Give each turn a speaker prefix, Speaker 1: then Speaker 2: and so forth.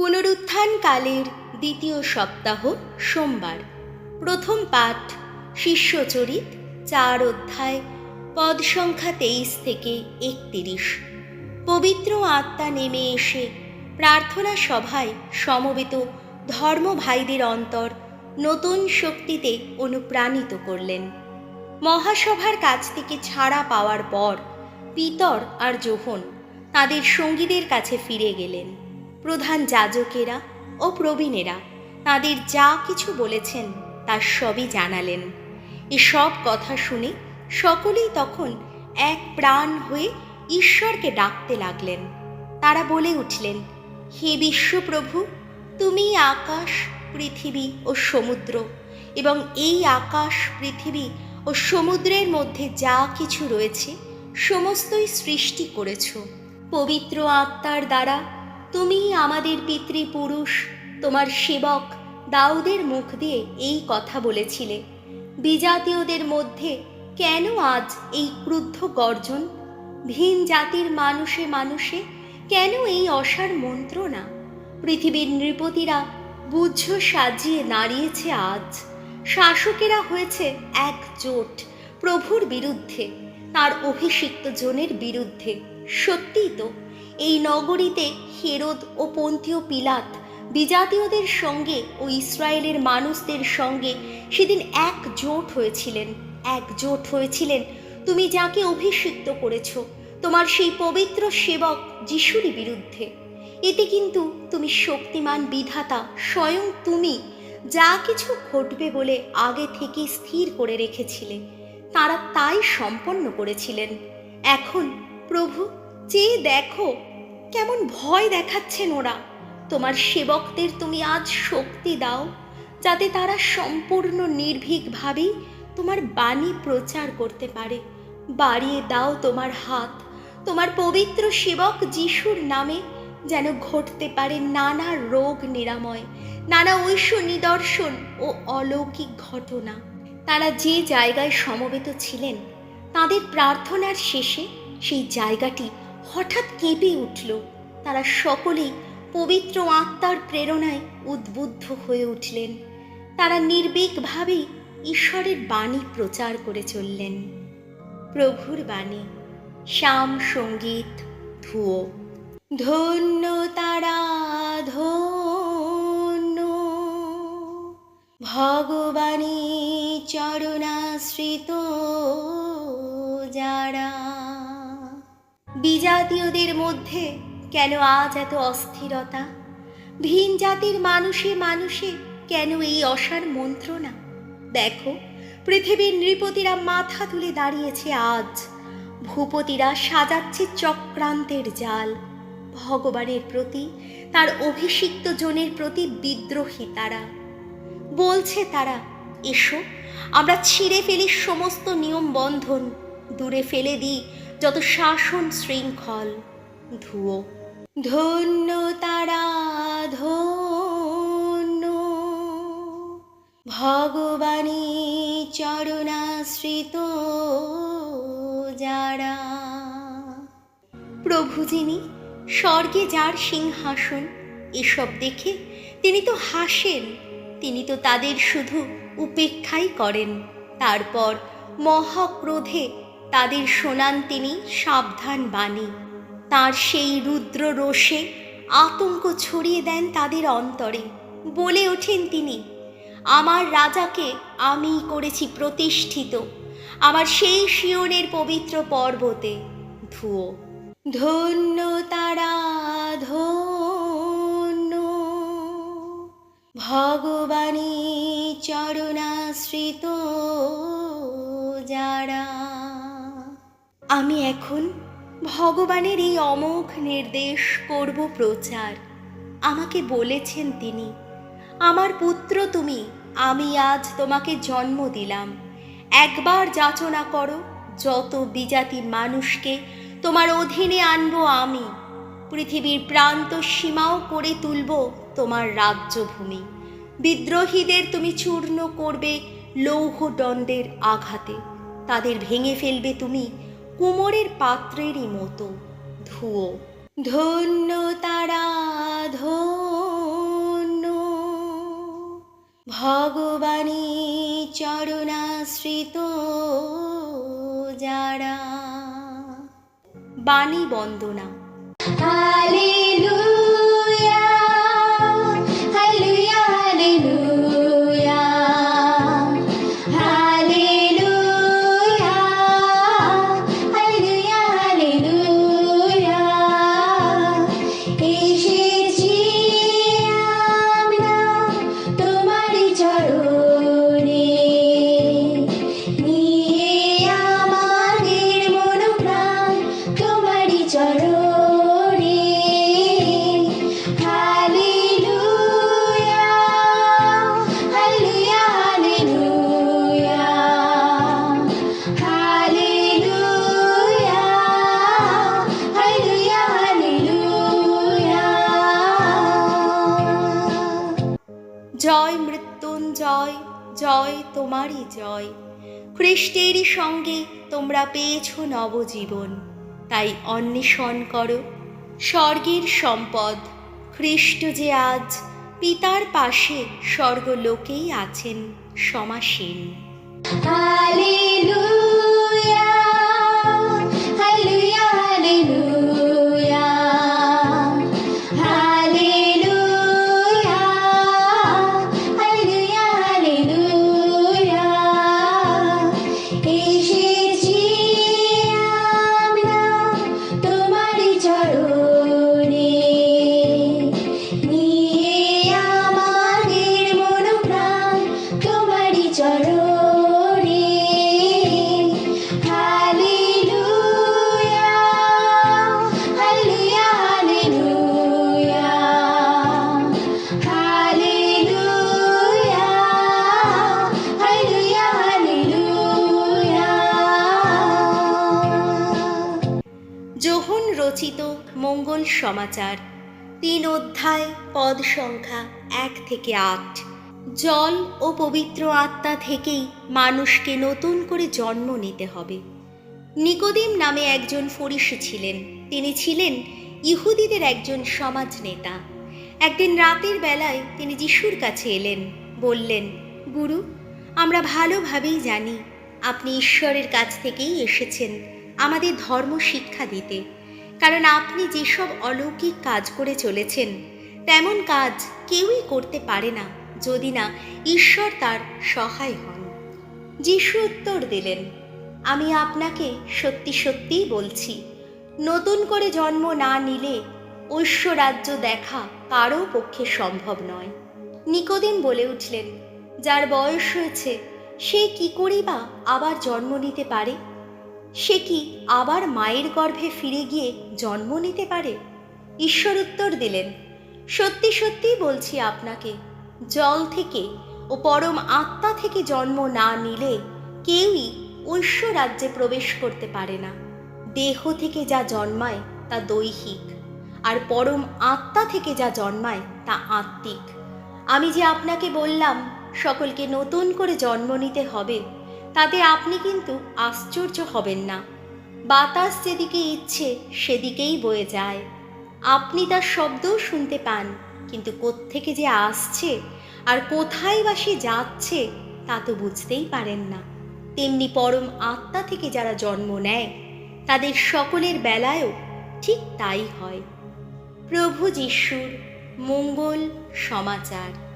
Speaker 1: পুনরুত্থানকালের দ্বিতীয় সপ্তাহ সোমবার। প্রথম পাঠ, শিষ্যচরিত, চার অধ্যায়, পদ সংখ্যা তেইশ থেকে একতিরিশ। পবিত্র আত্মা নেমে এসে প্রার্থনা সভায় সমবেত ধর্ম ভাইদের অন্তর নতুন শক্তিতে অনুপ্রাণিত করলেন। মহাসভার কাছ থেকে ছাড়া পাওয়ার পর পিতর আর যোহন তাদের সঙ্গীদের কাছে ফিরে গেলেন। প্রধান যাজকেরা ও প্রবীণেরা তাদের যা কিছু বলেছেন তার সবই জানালেন। এসব কথা শুনে সকলেই তখন এক প্রাণ হয়ে ঈশ্বরকে ডাকতে লাগলেন। তারা বলে উঠলেন, হে বিশ্বপ্রভু, তুমি আকাশ, পৃথিবী ও সমুদ্র এবং এই আকাশ, পৃথিবী ও সমুদ্রের মধ্যে যা কিছু রয়েছে, সমস্তই সৃষ্টি করেছ। পবিত্র আত্মার দ্বারা তুমি আমাদের পিতৃপুরুষ। তোমার সেবক দাউদের মুখ দিয়ে এই কথা বলেছিলে। বিজাতীয়দের মধ্যে কেন আজ এই ক্রুদ্ধ গর্জন? ভিন জাতির মানুষে মানুষে কেন এই অসার মন্ত্রণা? পৃথিবীর নৃপতিরা বুঝ সাজিয়ে দাঁড়িয়েছে আজ। শাসকেরা হয়েছে একজোট প্রভুর বিরুদ্ধে, তার অভিষিক্ত জনের বিরুদ্ধে। সত্যিই তো এই নগরীতে হেরোদ ও পন্থীয় পিলাত, বিজাতীয়দের সঙ্গে ও ইসরায়েলের মানুষদের সঙ্গে সেদিন একজোট হয়েছিলেন একজোট হয়েছিলেন। তুমি যাকে অভিষিক্ত করেছ, তোমার সেই পবিত্র সেবক যিশুরই বিরুদ্ধে। এতে কিন্তু তুমি শক্তিমান বিধাতা, স্বয়ং তুমি যা কিছু ঘটবে বলে আগে থেকে স্থির করে রেখেছিলে, তারা তাই সম্পন্ন করেছিলেন। এখন প্রভু, চেয়ে দেখো কেমন ভয় দেখাচ্ছেন ওরা। তোমার সেবকদের তুমি আজ শক্তি দাও, যাতে তারা সম্পূর্ণ নির্ভীকভাবেই তোমার বাণী প্রচার করতে পারে। বাড়িয়ে দাও তোমার হাত। তোমার পবিত্র সেবক যিশুর নামে যেন ঘটতে পারে নানা রোগ নিরাময়, নানা ঐশ্ব নিদর্শন ও অলৌকিক ঘটনা। তারা যে জায়গায় সমবেত ছিলেন, তাদের প্রার্থনার শেষে সেই জায়গাটি হঠাৎ কেঁপে উঠল। তারা সকলেই পবিত্র আত্মার প্রেরণায় উদ্বুদ্ধ হয়ে উঠলেন। তারা নির্বিকভাবেই ঈশ্বরের বাণী প্রচার করে চললেন। প্রভুর বাণী, শ্যাম সংগীত, ধুয়ো। ধন্য তারা, ধন্য। ভগবানী চরণাশ্রিত। বিজাতীয়দের মধ্যে কেন আজ এত অস্থিরতা? ভিন জাতির মানুষে মানুষে কেন এই অসার মন্ত্রণা? দেখো, পৃথিবীর নৃপতিরা মাথা তুলে দাঁড়িয়েছে আজ। ভূপতিরা সাজাচ্ছে চক্রান্তের জাল। ভগবানের প্রতি, তার অভিষিক্ত জনের প্রতি বিদ্রোহী তারা। বলছে তারা, এসো, আমরা ছিঁড়ে ফেলি সমস্ত নিয়ম বন্ধন। দূরে ফেলে দিই যত শাসন শৃঙ্খল, ধুয়ো। ধন্য তারা, ধন্য। ভগবানী চরণাশ্রিত যারা। প্রভু যিনি, স্বর্গে যার সিংহাসন, এসব দেখে তিনি তো হাসেন, তিনি তো তাদের শুধু উপেক্ষাই করেন। তারপর মহাক্রোধে তাদের শোনান তিনি সাবধান বাণী। তার সেই রুদ্র রোষে আতঙ্ক ছড়িয়ে দেন তাদের অন্তরে। বলে ওঠেন তিনি, আমার রাজাকে আমি করেছি প্রতিষ্ঠিত। আমার সেই শিয়নের পবিত্র পর্বতে ধুয়ো। ধন্য তারা, ধন্য। ভগবানী চরণাশ্রিত। আমি এখন ভগবানের এই অমোঘ নির্দেশ করব প্রচার। আমাকে বলেছেন তিনি, আমার পুত্র তুমি, আমি আজ তোমাকে জন্ম দিলাম। একবার যাচনা করো, যত বিজাতি মানুষকে তোমার অধীনে আনব আমি। পৃথিবীর প্রান্ত সীমাও করে তুলব তোমার রাজ্যভূমি। বিদ্রোহীদের তুমি চূর্ণ করবে, লৌহদণ্ডের আঘাতে। তাদের ভেঙে ফেলবে তুমি কুমোরের পাত্রেরই মতো ধুও ধন্য তারা ধন্য। ভগবানী চরণাশ্রিত যারা। বাণী বন্দনা। মৃত্যুঞ্জয় জয় তোমারই জয়। খ্রিস্টেরই সঙ্গে তোমরা পেয়েছ নবজীবন। তাই অন্বেষণ করো, স্বর্গের সম্পদ। খ্রিস্ট যে আজ পিতার পাশে স্বর্গলোকেই আছেন, সমাসীন। রচিত মঙ্গল সমাচার, তিন অধ্যায়, পদ সংখ্যা এক থেকে আট। জল ও পবিত্র আত্মা থেকেই মানুষকে নতুন করে জন্ম নিতে হবে। নিকোদিম নামে একজন ফরিসি ছিলেন। তিনি ছিলেন ইহুদিদের একজন সমাজ নেতা। একদিন রাতের বেলায় তিনি যিশুর কাছে এলেন, বললেন, গুরু, আমরা ভালোভাবেই জানি আপনি ঈশ্বরের কাছ থেকেই এসেছেন আমাদের ধর্ম শিক্ষা দিতে। কারণ আপনি যেসব অলৌকিক কাজ করে চলেছেন, তেমন কাজ কেউই করতে পারে না যদি না ঈশ্বর তার সহায় হন। যিশু উত্তর দিলেন, আমি আপনাকে সত্যি সত্যিই বলছি, নতুন করে জন্ম না নিলে ঐশ্বরাজ্য দেখা কারও পক্ষে সম্ভব নয়। নিকোদিন বলে উঠলেন, যার বয়স হয়েছে, সে কি করেই বা আবার জন্ম নিতে পারে? সে কি আবার মায়ের গর্ভে ফিরে গিয়ে জন্ম নিতে পারে? ঈশ্বর উত্তর দিলেন, সত্যি সত্যি বলছি আপনাকে, জল থেকে ও পরম আত্মা থেকে জন্ম না নিলে কেউই ঐশ্ব রাজ্যে প্রবেশ করতে পারে না। দেহ থেকে যা জন্মায় তা দৈহিক, আর পরম আত্মা থেকে যা জন্মায় তা আত্মিক। আমি যে আপনাকে বললাম, সকলকে নতুন করে জন্ম নিতে হবে তাতে আপনি কিন্তু আশ্চর্য হবেন না। বাতাস যেদিকে ইচ্ছে, সেদিকেই বয়ে যায়। আপনি তার শব্দও শুনতে পান, কিন্তু কোত্থেকে যে আসছে আর কোথায় বা সে যাচ্ছে, তা তো বুঝতেই পারেন না। তেমনি পরম আত্মা থেকে যারা জন্ম নেয়, তাদের সকলের বেলায়ও ঠিক তাই হয়। প্রভু যিশুর মঙ্গল সমাচার।